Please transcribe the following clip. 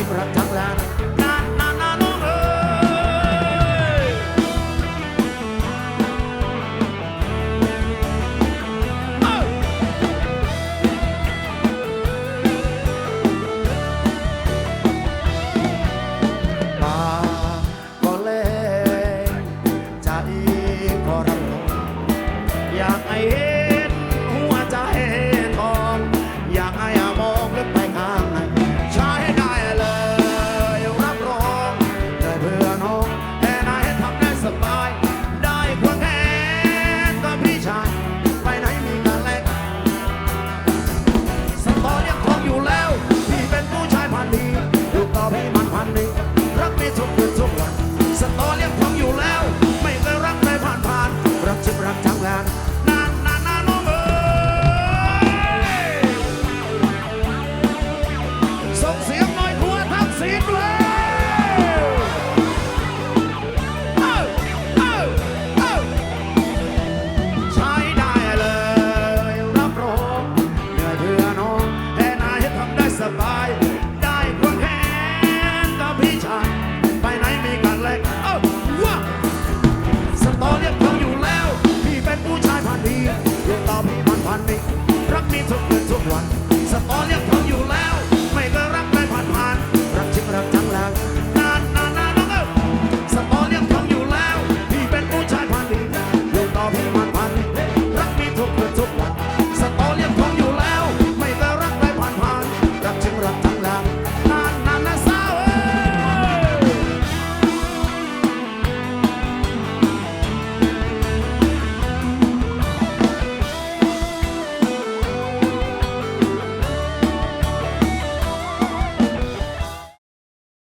ที่รักทั้งล้าน ทุกคืนทุกวันสตอเลี้ยงผมอยู่แล้ว ไม่เคยรักใครผ่านผ่านรักฉันรักจังาน